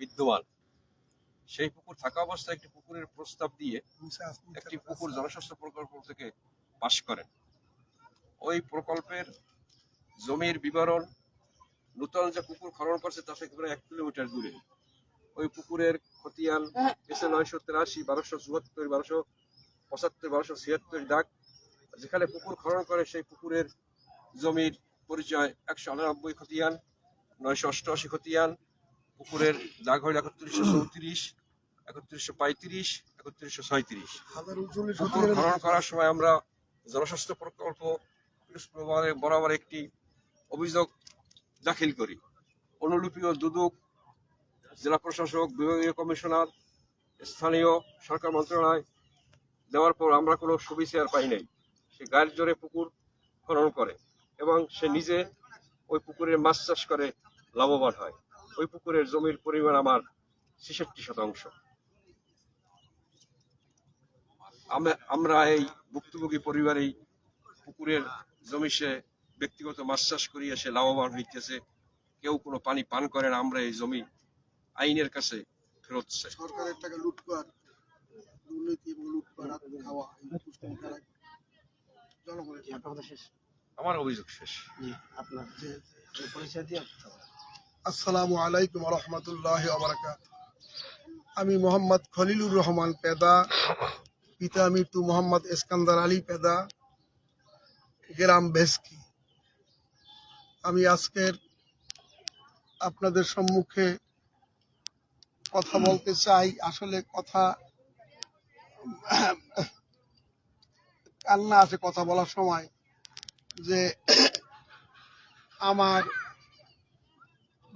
বিদ্যমান। সেই পুকুর থাকা অবস্থায় একটি পুকুরের প্রস্তাব দিয়ে একটি পুকুর জনস্বাস্থ্য প্রকল্প থেকে পাশ করেন। ওই প্রকল্পের জমির বিবরণ, নূতন যে পুকুর খনন করছে তা থেকে প্রায় এক কিলোমিটার দূরে। ওই পুকুরের খতিয়ান এসে নয়শো তেরাশি, বারোশো চুয়াত্তর, বারোশো পঁচাত্তর, বারোশো ছিয়াত্তর দাগ, যেখানে পুকুর খনন করে সেই পুকুরের জমির পরিচয় একশো আটানব্বই খতিয়ান, নয়শো অষ্টআশি খতিয়ান পুকুরের দাগ হইল একত্রিশশো চৌত্রিশ একত্রিশশো পঁয়ত্রিশ একত্রিশশো ছয়ত্রিশ। পুকুর খনন করার সময় আমরা জনস্বাস্থ্য প্রকল্প বরাবর- বরাবর একটি অভিযোগ দাখিল করি। অনুলিপি ও দুদক জেলা প্রশাসক বিভাগীয় কমিশনার স্থানীয় সরকার মন্ত্রণালয় দেওয়ার পর আমরা কোনো সুবিচার পাই নাই। সে গায়ের জোরে পুকুর খনন করে এবং সে নিজে ওই পুকুরের মাছ চাষ করে লাভবান হয়। ওই পুকুরের জমির পরিমাণ আমার ছেষট্টি শতাংশ। আমরা- আমরা এই ভুক্তভোগী পরিবার এই পুকুরের জমি সে ব্যক্তিগত মাছ চাষ করিয়া সে লাভবান হইতেছে। কেউ কোনো পানি পান করে না আমরা এই জমি আইনের কাছে ফেরত চাই। সরকারের টাকা দুর্নীতি এবং খাওয়া করা জনগণের আপনার কথা শেষ। আমার অভিযোগ শেষ। আপনার যে পরিচয় দিয়ে। আসসালামু আলাইকুম রহমতুল্লাহ আবরাকাত আমি মোহাম্মদ খলিলুর রহমান পেদা, পিতা মৃত্যু মোহাম্মদ এসকান্দার আলী পেদা, গ্রাম ভেস্কি। আমি আজকের আপনাদের সম্মুখে কথা বলতে চাই। আসলে কথা কান্না আছে কথা বলার সময় যে আমার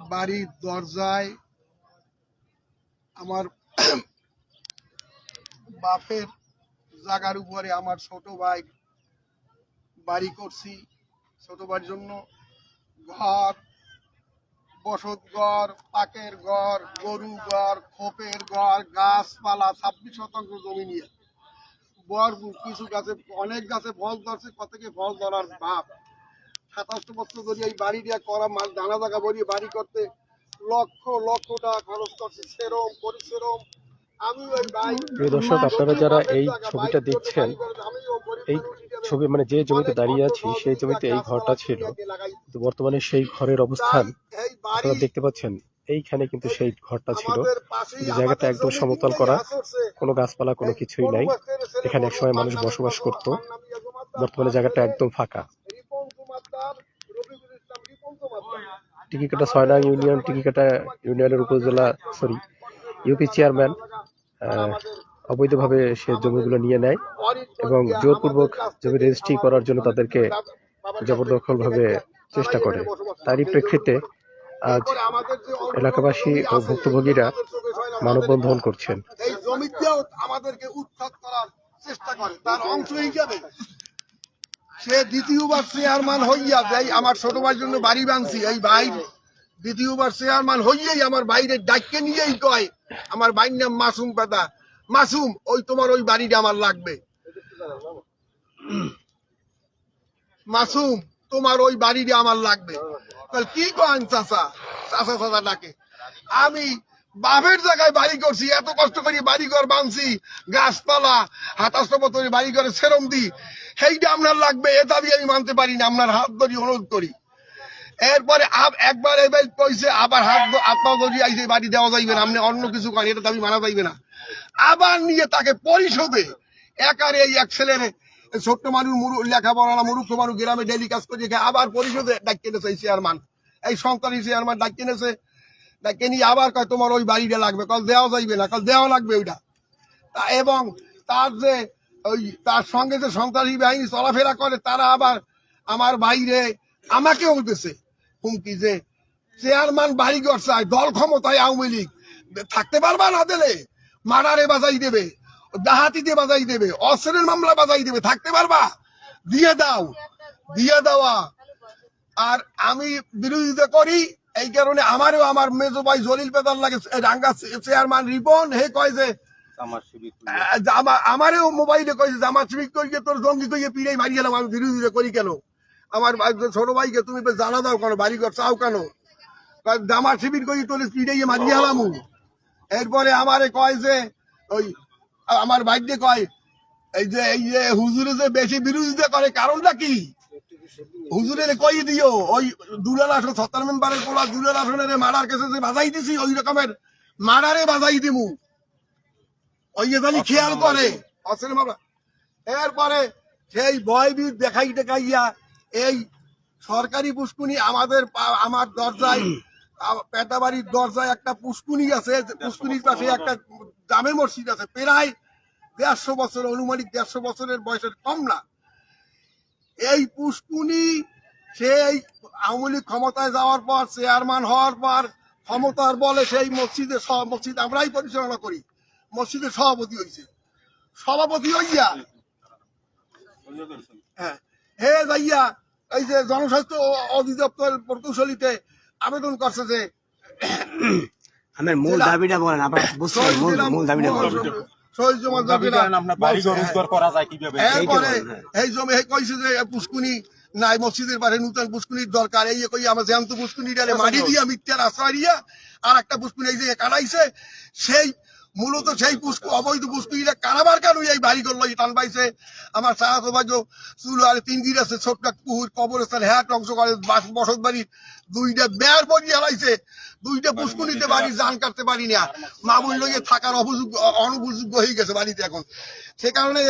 বাড়ির দরজায় আমার বাপের জাগার উপরে আমার ছোট ভাই বাড়ি করছি। ছোট ভাইয়ের জন্য ঘর, বসত ঘর, পাকের ঘর, গরু ঘর, খোপের ঘর, গাছপালা, ছাব্বিশ শতাংশ জমি নিয়ে। বর কিছু গাছে অনেক গাছে ফল ধরছে, কত ফল ধরার ভাব। সাতাশ বছর ধরে এই বাড়ি দিয়ে করা দানা জায়গা ভরিয়ে বাড়ি করতে লক্ষ লক্ষ টাকা খরচ করছে। সেরম পরিশ্রম প্রিয় দর্শক আপনারা যারা এই ছবিটা দেখছেন এই ছবি মানে যে জমিতে দাঁড়িয়ে আছি সেই জমিতে এই ঘরটা ছিল। কিন্তু বর্তমানে সেই ঘরের অবস্থান আপনারা দেখতে পাচ্ছেন এইখানে কিন্তু সেই ঘরটা ছিল। জায়গাটা একদম সমতল করা কোনো গাছপালা কোনো কিছুই নাই। এখানে একসময় মানুষ বসবাস করত। বর্তমানে জায়গাটা একদম ফাঁকা। টিকিকাটা ছয় নং ইউনিয়ন, টিকিকাটা ইউনিয়নের উপজেলা সরি ইউপি চেয়ারম্যান অবৈধভাবে সে জমিগুলো নিয়ে নেয় এবং জোরপূর্বক জমি রেজিস্ট্রি করার জন্য তাদেরকে জবরদখলভাবে চেষ্টা করে। তারই প্রেক্ষিতে আজ এলাকাবাসী ও ভুক্তভোগীরা মানববন্ধন করছেন। সে দ্বিতীয়বার চেয়ারম্যান হইয়া যাই, আমার ছোট ভাইয়ের জন্য বাড়ি বানছি। এই ভাই দ্বিতীয়বার চেয়ারম্যান হইয়াই আমার বাইরে ডাইকে নিয়েই কয়, আমার ভাইয়ের নাম মাসুম পেদা মাসুম, ওই তোমার ওই বাড়িটা আমার লাগবে। মাসুম, তোমার ওই বাড়িটা আমার লাগবে। কি কন চাচা? চাচা চাচা ডাকে আমি বাপের জায়গায় বাড়ি করছি, এত কষ্ট করে বাড়ি ঘর বানছি, গাছপালা, হাতাশো বছরে বাড়ি ঘরে সেরম দি সেইটা আপনার লাগবে, এ দাবি আমি মানতে পারি না, আপনার হাত ধরি, অনুরোধ করি। এরপরে আব একবার এবার কইছে, আবার হাত হাত ধরি বাড়ি দেওয়া যাইবে না, আপনি অন্য কিছু করেন, এটা দাবি মানা যাইবে না। আবার নিয়ে তাকে পরিশোধে একারে এই এক ছেলের ছোট্ট মানুষ, মুরু লেখাপড়া মুরুক্ষ মানুষ গ্রামে ডেলি কাজ করে আবার পরিশোধে ডাকিয়ে এনেছে এই চেয়ারম্যান এই সন্তানি চেয়ারম্যান ডাকিয়ে এনেছে। ডাকিয়ে নিয়ে আবার কয়, তোমার ওই বাড়িটা লাগবে। কল দেওয়া যাইবে না। কল দেওয়া লাগবে ওইটা। এবং তার যে ওই তার সঙ্গে যে সন্ত্রাসী বাহিনী চলাফেরা করে, তারা আবার আমার বাইরে আমাকে বলতেছে হুমকি যে চেয়ারম্যান বাড়ি ঘর চায়, দল ক্ষমতায় আওয়ামী লীগ। থাকতে পারবা না দিলে? মারারে বাজাই দেবে ডাহাতিতে বাজাই দেবে, অস্ত্রের মামলা বাজাই দেবে, থাকতে পারবা? দিয়ে দাও, দিয়ে দেওয়া। আর আমি বিরোধিতা করি, এই কারণে আমারও আমার মেজো ভাই জলিল পেদার লাগে রাঙ্গা চেয়ারম্যান রিপন, হে কয় যে আমারও মোবাইলে কয়েছে জামা তোর জঙ্গি পিড়াই মারি গেলাম, আমি করি কেন? আমার ছোট ভাইকে তুমি জানা দাও কেন? বাড়ি ঘর চাও কেন? কয় শিবির করি তোর স্পিডে মারিয়ে হালামু এরপরে আমারে কয় যে, ওই আমার কয়, এই যে এই যে, হুজুরে যে বেশি বিরোধিতা করে, কারণটা কি? হুজুরের কই দিও, ওই দুলাল আসন সত্তর মেম্বারের পোলা দুলাল আসনের মারার কাছে যে বাজাই দিছি, ওই রকমের মারারে বাজাই দিমু। ওই খেয়াল করে। অসেন বাবা এরপরে সেই ভয় বিদ দেখাই দেখাইয়া এই সরকারি পুষ্কুনি আমাদের আমার দরজায় পেটাবাড়ির দরজায় একটা পুষ্কুনি আছে পুষ্কুনির পাশে একটা জামে মসজিদ আছে। প্রায় দেড়শো বছর অনুমানিক দেড়শো বছরের বয়সের কম না। এই পুষ্কুনি সেই আওয়ামী লীগ ক্ষমতায় যাওয়ার পর চেয়ারম্যান হওয়ার পর ক্ষমতার বলে সেই মসজিদে মসজিদ আমরাই পরিচালনা করি। মসজিদের সভাপতি হয়েছে সভাপতি হইয়া হ্যাঁ। হে যাইয়া এই যে জনস্বাস্থ্য অধিদপ্তর প্রকৌশলীতে আবেদন করছে যে আমার মূল দাবিটা বলেন আপনার বুঝতে পারেন, মূল মূল দাবিটা বলেন। শহীদ জমা দাবিটা উদ্ধার করা যায় কীভাবে? এরপরে এইটা বলেন, এই জমি এই কইছে যে পুষ্কুনি নাই মসজিদের পারে নতুন পুষ্কুনির দরকার। এই কই আমার জ্যান্ত পুষ্কুনি ডালে দিয়া মিথ্যার আশ্রয় দিয়া আর একটা পুষ্কুনি এই যে কাটাইছে। সেই মূলত সেই পুষ্কু, অবৈধ পুষ্কুনিটা কারাবার কেন এই বাড়ি করল টান পাইছে? আমার সারা সৌভাগ্য চুল আর তিন গির আছে, ছোট্ট পুকুর কবরস্থান হ্যাঁ ধ্বংস করে বসত বাড়ির দুইটা বেয়ার পরিয়ে হারাইছে দুইটা পুষ্কুনিতে বাড়ি জান কাটতে পারি না। মামুল লইয়ে থাকার অপযোগ্য অনুপযোগ্য হয়ে গেছে বাড়িতে এখন। সে কারণে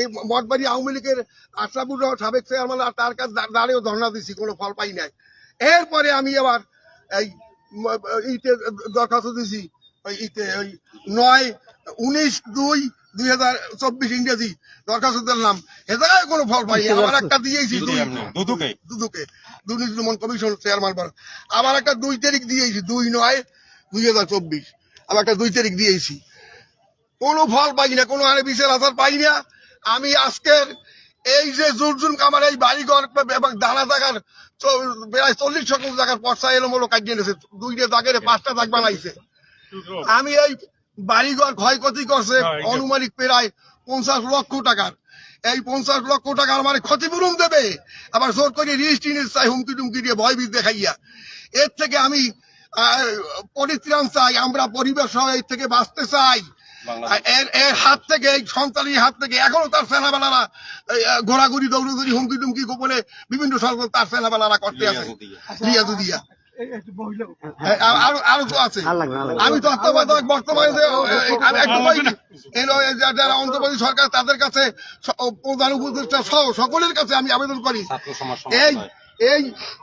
এই মঠবাড়ি আওয়ামী লীগের আশরাফুর সাবেক চেয়ারম্যান আর তার কাছে দাঁড়িয়েও ধর্ণা দিছি, কোনো ফল পাই নাই। এরপরে আমি আবার এই দরখাস্ত দিছি। ওই ইতে ওই নয় উনিশ দুই দুই হাজার চব্বিশ ইংরেজি দরখাস্ত দিলাম এ কোনো ফল পাই আবার একটা দিয়েছি দুদুকে দুদুকে দুর্নীতি দমন কমিশন চেয়ারম্যান পর আবার একটা দুই তারিখ দিয়েছি দুই নয় দুই হাজার চব্বিশ। আবার একটা দুই তারিখ দিয়েছি। কোনো ফল পাই না কোনো আরে বিশের আসার পাই না। আমি আজকের এই যে জুরজুন কামার এই বাড়িঘর এবং দানা জায়গার চ- প্রায় চল্লিশ শতাংশ জায়গার পর্সা এলোমেলো কাটিয়ে এনেছে। দুইটা দাগের পাঁচটা দাগ বানাইছে। আমি এই বাড়িঘর ক্ষয়ক্ষতি করছে অনুমানিক প্রায় পঞ্চাশ লক্ষ টাকার। এই পঞ্চাশ লক্ষ টাকা আমার ক্ষতিপূরণ দেবে। আবার জোর করে রিস্টিনের চাই হুমকি টুমকি দিয়ে ভয়ভীত দেখাইয়া। এর থেকে আমি পরিত্রাণ চাই আমরা পরিবেশ সহ এর থেকে বাঁচতে চাই। এর এর হাত থেকে এই সন্তানের হাত থেকে এখনও তার সেনাবেলারা ঘোরাঘুরি দৌড়দৌড়ি হুমকি টুমকি গোপনে বিভিন্ন সরকার তার সেনাবেলারা করতে আছে লিয়াজু দিয়া আমি তত্ত্বাবধায়ক বর্তমানে যারা অন্ধ্রপ্রদেশ সরকার তাদের কাছে প্রধান উপদেষ্টা সহ সকলের কাছে আমি আবেদন করি এই এই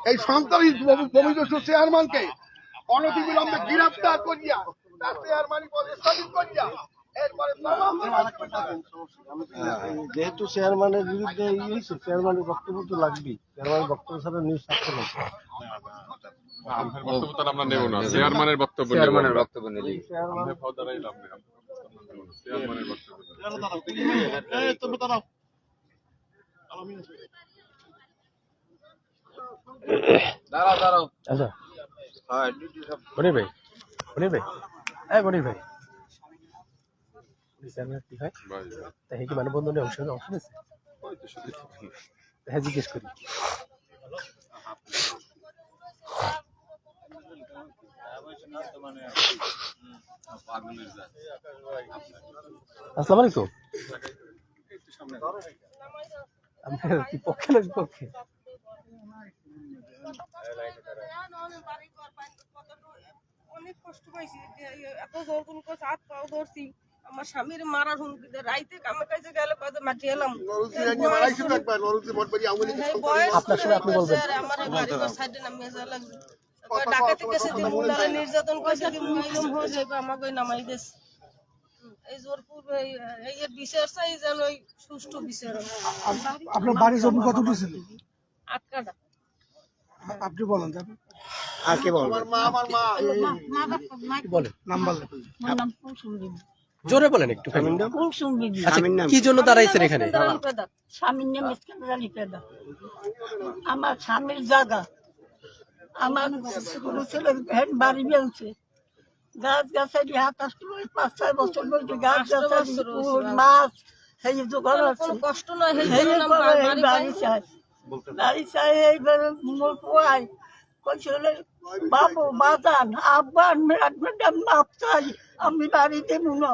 এই সন্ত্রাসী ভূমিদস্যু চেয়ারম্যানকে অনতিবিলম্বে গ্রেফতার করিয়া তার চেয়ারম্যানই পদে স্থগিত করিয়া যেহেতু চেয়ারম্যানের বিরুদ্ধে ই হয়েছে চেয়ারম্যানের বক্তব্য তো লাগবেই। চেয়ারম্যানের বক্তব্য ছাড়া নিউজ থাকতে চেয়ারম্যানের বক্তব্য বক্তব্য। আচ্ছা। ভাই হ্যাঁ ভাই। কি হয়? তা হে কি মানববন্ধনে অংশ অংশ নিয়েছে হ্যাঁ জিজ্ঞেস করি। আসসালামু আলাইকুম। আপনার কি পক্ষে না বিপক্ষে? অনেক কষ্ট পাইছি। এত জোর কোন করছে হাত পাও ধরছি। আমার স্বামীর মারার হুমকি রাইতে কামে কাজে গেলে কয়তো মাটি এলাম আপনার সময় আপনি বলবেন। আমার বাড়ি সাইডে নামিয়ে যাওয়া লাগবে কয় ডাকাতি কেসে দিন মুলারে নির্যাতন করেছে মুইলম হয়ে যাবে আমাকে নামাই দেশ এই এই এই এর বিচার চাই যেন ওই সুষ্ঠু বিচার আপনার বাড়ি জমি কত ছিল আটকাটা আপনি বলেন যাবেন আর কে বলবেন আমার মা আমার মা কি বলেন জোরে বলেন একটু আচ্ছা কি জন্য দাঁড়াইছেন এখানে? স্বামীর নাম ইস্কান্দারি পেদা আমার স্বামীর জায়গা আমার ছোট ছেলে ভ্যান বাড়ি বেলছে গাছ গাছালি হাত আসতে পাঁচ ছয় বছর বলছে গাছ গাছালি মাছ সেই দোকান আছে। কষ্ট নয় বাড়ি চাই। বাড়ি চাই এইবারে মোর পোয়াই কইছিল বাবু বাজান আব্বান ম্যাডাম মাপ চাই। আমি বাড়িতে মুনো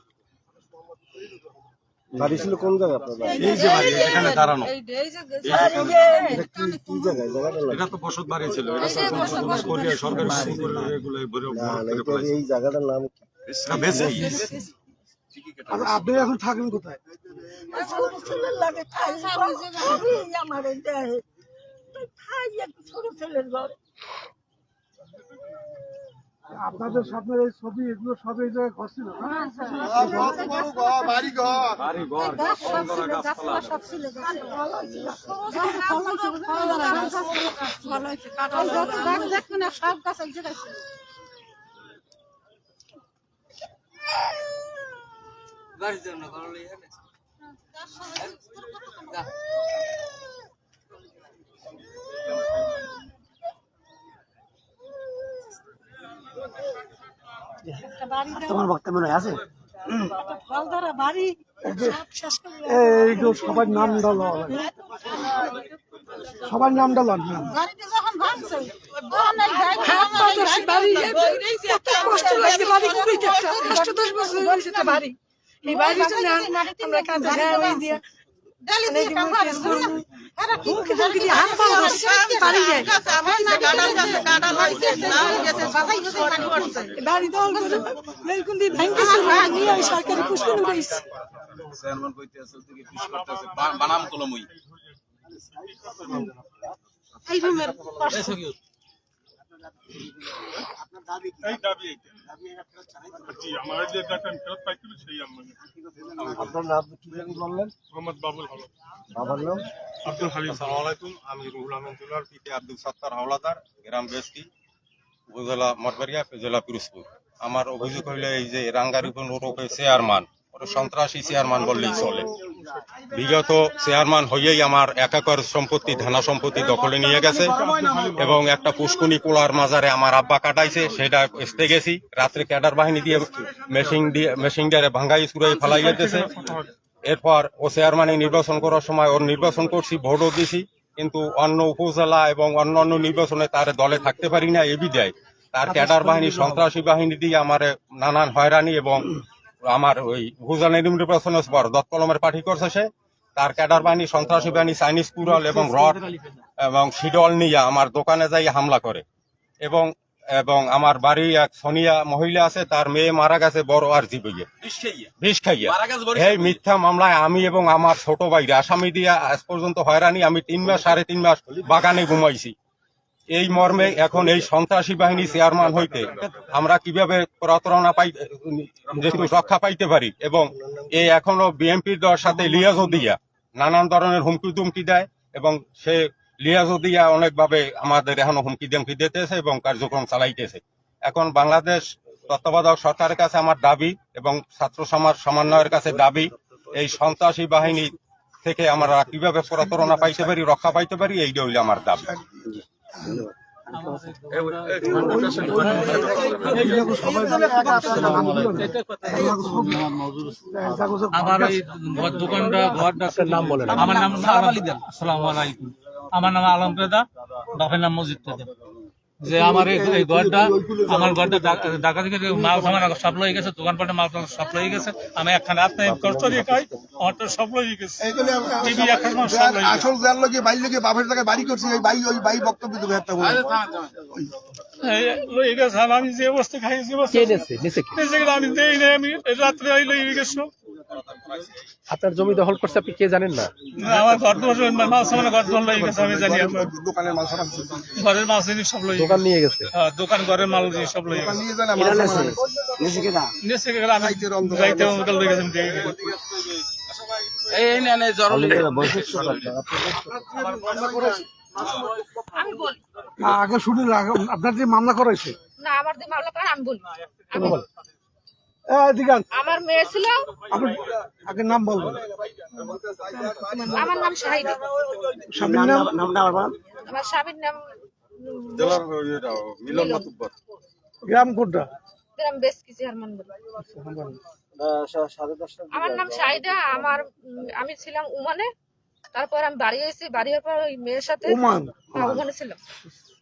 বাড়ি ছিল কোন জায়গা আপনার এই যে বাড়ি এখানে দাঁড়ানো। কি জায়গায়? জায়গাটা এটা তো বসত বাড়ি ছিল। সরকারি। এই জায়গাটার নাম কি? আপনি এখন থাকেন কোথায়? একটা ছোট ছেলের ঘর। আপনাদের সামনে এই ছবি এগুলো সব এই জায়গায় ঘর গাছপালা। সব গাছ জায়গায় সব শেষ করে এইগুলো সবার নাম ডাল। সবার নাম বাড়ি। হ্যাঁ দিয়ে হাত পা যায়। বাড়ি দল করে? বেলকুন দিয়ে নিয়ে ওই সরকারি উঠেছে চেয়ারম্যান কইতে আছে করতেছে বানাম কলমই। এই রুমের আপনার নাম কি বললেন? মোহাম্মদ বাবুল হলো বাবার নাম? আব্দুল হালিম আলাইকুম, আমি রুহুল দুলার পিতে আব্দুল সত্তার, হাওলাদার, গ্রাম বেস্তি উপজেলা মঠবাড়িয়া জেলা পিরোজপুর। আমার অভিযোগ হইলে এই যে রাঙ্গারিপুর ওরফে চেয়ারম্যান ওটা সন্ত্রাসী চেয়ারম্যান বললেই চলে। বিগত চেয়ারম্যান হইয়েই আমার এক একর সম্পত্তি ধানা সম্পত্তি দখলে নিয়ে গেছে এবং একটা পুষ্কুনি কোলার মাজারে আমার আব্বা কাটাইছে, সেটা এসতে গেছি। রাত্রে ক্যাডার বাহিনী দিয়ে মেশিন দিয়ে মেশিন দিয়ে ভাঙ্গাই চুরাই ফেলাই যেতেছে এরপর ও চেয়ারম্যানে নির্বাচন করার সময় ওর নির্বাচন করছি ভোটও দিছি কিন্তু অন্য উপজেলা এবং অন্য অন্য নির্বাচনে তার দলে থাকতে পারি না এবি দেয় তার ক্যাডার বাহিনী সন্ত্রাসী বাহিনী দিয়ে আমার নানান হয়রানি এবং আমার ওই উপজেলা নির্বাচনের পর দত্তকলমের পার্টি করছে সে। তার ক্যাডার বাহিনী সন্ত্রাসী বাহিনী চাইনিজ কুড়াল এবং রড এবং শিডল নিয়ে আমার দোকানে যাই হামলা করে। এবং এবং আমার বাড়ি এক সোনিয়া মহিলা আছে তার মেয়ে মারা গেছে বড় আর জীবিয়ে বিষ খাইয়া? এই মিথ্যা মামলায় আমি এবং আমার ছোট ভাইরা আসামি দিয়ে আজ পর্যন্ত হয়রানি। আমি তিন মাস সাড়ে তিন মাস বাগানে ঘুমাইছি। এই মর্মে এখন এই সন্ত্রাসী বাহিনী চেয়ারম্যান হইতে আমরা কীভাবে প্রতারণা পাই রক্ষা পাইতে পারি এবং এই এখনও বিএনপির দলের সাথে লিয়াজও দিয়া নানান ধরনের হুমকি দুমকি দেয় এবং সে লিয়াজও দিয়া অনেকভাবে আমাদের এখনও হুমকি দুমকি দিতেছে এবং কার্যক্রম চালাইতেছে। এখন বাংলাদেশ তত্ত্বাবধায়ক সরকারের কাছে আমার দাবি এবং ছাত্র সমাজ সমন্বয়ের কাছে দাবি এই সন্ত্রাসী বাহিনী থেকে আমরা কীভাবে প্রতারণা পাইতে পারি রক্ষা পাইতে পারি এইটা হইলে আমার দাবি। আমার ওই দোকানটা ঘরটা নাম বলেন। আমার নাম আসসালামু আলাইকুম। আমার নাম আলম পেদা বাপের নাম মজিদ পেদা যে আমার এই ঘরটা আমার ঘরটা ঢাকা থেকে মাল সামান সব লয়ে গেছে দোকানপাটে মাল টাল সব লয়ে গেছে। আমি একখানে আপনার কষ্ট দিয়ে খাই আমার তো সব লয়ে গেছে। এইগুলো টিভি একখানে সব লয়ে আসল যার লোকে বাইর লোকে বাপের জায়গায় বাড়ি করছি ওই বাই ওই বাই বক্তব্য দেবে একটা বলে। এই লয়ে গেছে আমি যে অবস্থা খাই যে অবস্থা। কে নেছে নেছে কি? এই জায়গাটা আমি দেই না আমি এই রাত্রে ওই লয়ে গেছো। আপনার জমি দখল করছে আপনি কে জানেন না? আমার ঘর দোষ মাল সামান ঘর গেছে আমি জানি। দোকানের মাল সারা ঘরের মাল জিনিস সব লয়ে দোকান নিয়ে গেছে? হ্যাঁ, দোকান ঘরের মাল জিনিস সব লয়ে গেছে। নিয়ে সামান। নিচে গেলে আমি যাইতে অন্ধকার লয়ে গেছে দেখি নি। বৈশিষ্ট্য আমি বলি। আগে শুনে আপনার যে মামলা করাইছে না আমার যে মামলা করে আমি বলি। আমি বলি। আমার মেয়ে ছিল? আগে নাম বলবেন। আমার নাম শাহিদা। নাম? নাম- নামটা বলেন। আমার স্বামীর নাম জেলার মিলন মাতুব্বর। গ্রাম কোনটা? গ্রাম বেশ কিছু হারমান আমার নাম শাহিদা আমার আমি ছিলাম উমানে। তারপর আমি বাড়ি এসেছি বাড়ি হওয়ার পর ওই মেয়ের সাথে ওমান হ্যাঁ, ওমানে ছিলাম।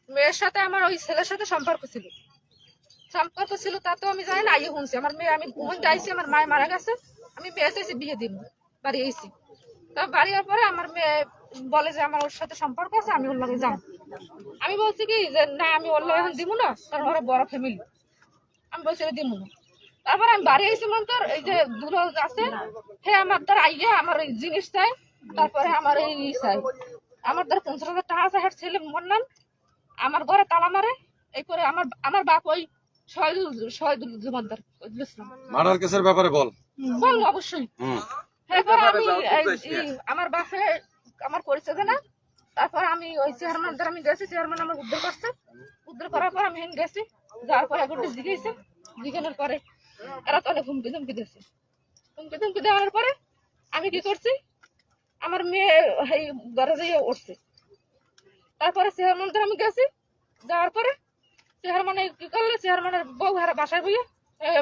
মেয়ের সাথে আমার ওই ছেলের সাথে সম্পর্ক ছিল। সম্পর্ক ছিল, তা তো আমি জানি না, আইয়ে শুনছি। আমার মেয়ে, আমি ঘুমন যাইছি আমার মায় মারা গেছে, আমি মেয়ে চাইছি, বিয়ে দিব। বাড়ি এসেছি তা বাড়ি পরে আমার মেয়ে বলে যে আমার ওর সাথে সম্পর্ক আছে, আমি ওর লগে যাও আমি বলছি কি যে, না, আমি ওর এখন দিব না, কারণ ওরা বড় ফ্যামিলি আমি বলছি দিব না। তারপর আমি বাড়ি এসে মন তোর এই যে দূর আছে, হে আমার তার আইয়া, আমার এই জিনিস চাই, তারপরে আমার এই চাই। আমার তার পঞ্চাশ হাজার টাকা আছে হ্যাঁ ছেলে মন্নান আমার ঘরে তালা মারে এই করে আমার আমার বাপ ওই শহীদুল শহীদুল জুমানদার শহীদুল কেসের ব্যাপারে বল। বলব অবশ্যই। এরপর আমি এই- এই আমার বাপে আমার পরিচয় না। তারপর আমি ওই চেয়ারম্যান দ্বারা আমি গেছি চেয়ারম্যান আমার উদ্ধার করছে। উদ্ধার করার পর আমি গেছি। যাওয়ার পর জিগেছে জিগানোর পরে এরা তো অনেক হুমকি ধুমকি দিয়েছে। হুমকি ধুমকি দেওয়ার পরে আমি কি করছি? আমার মেয়ে এই উঠছে। তারপরে চেয়ারম্যান দ্বারা আমি গেছি। যাওয়ার পরে চেয়ারম্যানে কি করলে? চেয়ারম্যানের বউ হারা বাসায় বইয়ে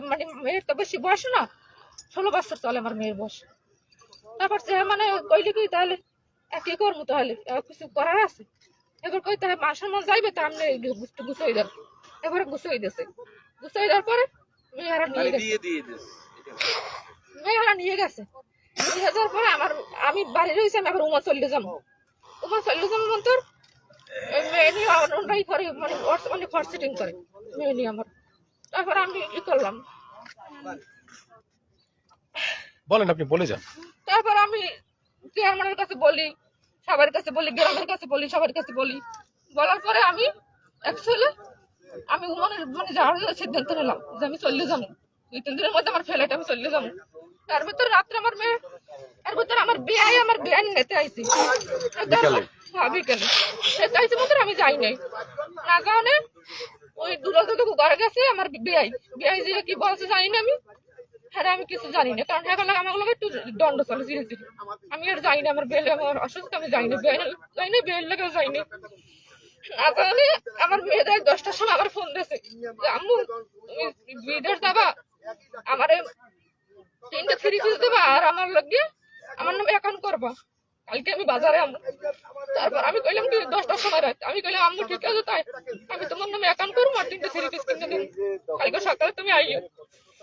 মানে মেয়ের তো বেশি বয়স না ষোলো বছর চলে আমার মেয়ের বয়স। তারপর সে মানে কইলে কি তাহলে কি করব তাহলে? কিছু করার আছে। এবার কই তাহলে মাসের মাস যাইবে তা আমি গুছাই দেন। এবারে গুছাই দিয়েছে গুছাই দেওয়ার পরে মেয়েরা নিয়ে গেছে। মেয়েরা নিয়ে গেছে। নিয়ে যাওয়ার পরে আমার আমি বাড়ি রয়েছি আমি আবার উমা চলে যাব। উমা চল্লিশ যাব মন তোর ওই মেয়ে আমার অন্যায় করে মানে করে। মেয়ে নিয়ে আমার। তারপর আমি ই করলাম। বলেন আপনি বলে যান। তারপর আমি চেয়ারম্যানের কাছে বলি সবার কাছে বলি গ্রামের কাছে বলি সবার কাছে বলি। বলার পরে আমি অ্যাকচুয়ালি আমি উমানের মানে যাওয়ার সিদ্ধান্ত নিলাম যে আমি চলে যাব। দুই তিন দিনের মধ্যে আমার ফ্লাইট আমি চলে যাব। তার ভিতরে রাত্রে আমার মেয়ে আমার আমার নিতে আইছি। হ্যাঁ বিকেলে? আমি যাই নাই। না কারণে ওই দুরান্ত তো ঘরে গেছে আমার বিয়াই বিয়াই যে কি বলছে জানি না আমি। হ্যাঁ আমি কিছু জানি না কারণ আমার লোক একটু দণ্ড চলে আমি আর জানি না আমার বেলে আমার অসুস্থ আমি জানি না বেল জানি না বেল লেগে যাই না। না জানি আমার মেয়েদের দশটার সময় আবার ফোন দিয়েছে। যে আম্মু তুমি বিদেশ যাবা? আমার তিনটা থ্রি পিস দেবা আর আমার লগে আমার নামে অ্যাকাউন্ট করবা। কালকে আমি বাজারে আনব। তারপর আমি কইলাম কি দশটার সময় রাত। আমি কইলাম, আম্মু, ঠিক আছে, তাই আমি তোমার নামে অ্যাকাউন্ট করব আর তিনটা থ্রি পিস কিনে দেবো। কালকে সকালে তুমি আইও।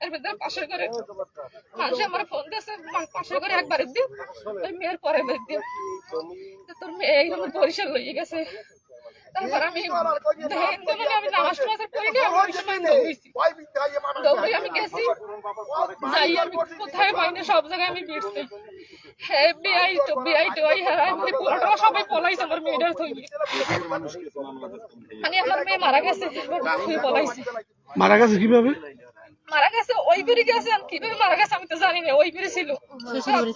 এর ভিতরে পাশের ঘরে মানুষ আমার ফোন দিয়েছে পাশের ঘরে একবার দিয়ে ওই মেয়ের পরে বের তোর মেয়ে এইরকম বরিশাল লইয়ে গেছে। তারপর আমি মানে আমি নামাজ টামাজ পড়ি না আমি ওই সময় দৌড়েছি দৌড়ে আমি গেছি। যাই আমি কোথায় সব জায়গায় আমি হ্যাঁ বিআই তো বিআই তো ওই হ্যাঁ মানে পুরোটা সবাই পলাইছে আমার মেয়েটার থইবি মানে আমার মেয়ে মারা গেছে পলাইছে। মারা গেছে কীভাবে? মারা গেছে ওই বিড়ি গেছেন? কীভাবে মারা গেছে আমি তো জানি না ওই বিড়ি ছিল।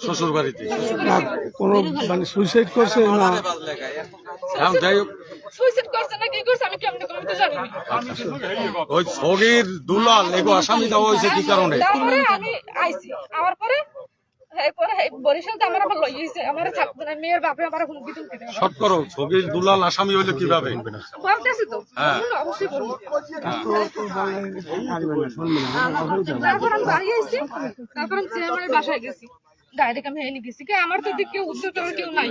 শ্বশুর বাড়িতে কোনো মানে সুইসাইড করছে না? হ্যাঁ যাই হোক। সুইসাইড করছে না কি করছে আমি কেমন করে আমি তো জানি না। ওই সগির দুলাল এগো আসামি দেওয়া হয়েছে কি কারণে? তারপরে আমি আইছি। আমার পরে বরিশাল তো আমার আবার লইয়েছে আমার থাকবে না মেয়ের বাপে আমার হুমকি টুমকি শর্ট করো সগির দুলাল আসামি হইলে কীভাবে বলতেছি তো হ্যাঁ। অবশ্যই বলব। তারপর আমি বাড়ি আইছি তারপর আমি চেয়ারম্যানের বাসায় গেছি। ডাইরেক্ট আমি এনে গেছি। কি আমার তো দিকে কেউ উদ্যোগ কেউ নাই।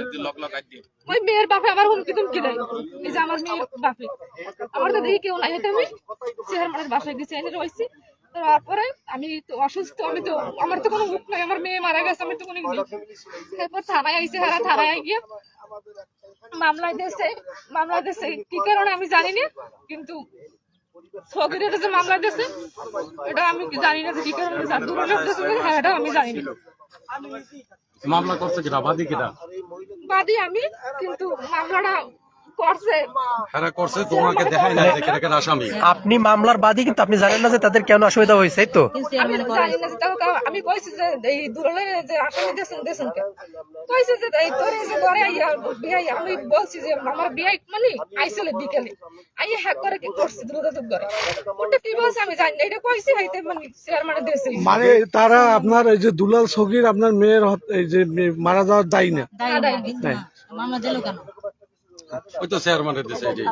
ওই মেয়ের বাপে আমার হুমকি তুমকি দেয়। এই যে আমার মেয়ের বাপে। আমার তো দিকে কেউ নাই। এটা আমি চেয়ারম্যানের বাসায় গেছি এনে রয়েছি। তারপরে আমি তো অসুস্থ আমি তো আমার তো কোনো মুখ নাই আমার মেয়ে মারা গেছে আমি তো কোনো নেই তারপর থানায় আইসি হারা থানায় গিয়ে মামলায় দিয়েছে মামলা দিয়েছে। কি কারণে আমি জানি না কিন্তু সগিরের যে মামলা দিয়েছে এটা আমি জানি না যে কি কারণে জানি না হ্যাঁ এটা আমি জানি না মামলা করছে কিনা? বাদী কিনা? বাদী আমি কিন্তু মামলাটা করছে। এরা করছে তোমাকে দেখায় না যে কেন আসামি আপনি মামলার বাদী কিন্তু আপনি জানেন না যে তাদের কেন অসুবিধা হয়েছে তো? আমি জানি না যে তাও তাও- আমি কইছি যে এই দুলালে যে আসামি দেশেন দেশেন কে? কইছে যে এই তোর যে ঘরে আইয়া বিয়াই আমি বলছি যে আমার বিয়াই মানে আইসলে বিকেলে। আইয়া হ্যাক করে কি করছি দ্রুত করে ওটা কি বলছে আমি জানি না এটা কইছি হইতে মানে চেয়ারম্যানে মানে তারা আপনার এই যে দুলাল সগির আপনার মেয়ের হত- এই যে মারা যাওয়ার দায়ী না? মামলা দিল কেন? ওই তো চেয়ারম্যানের দেশে এটাই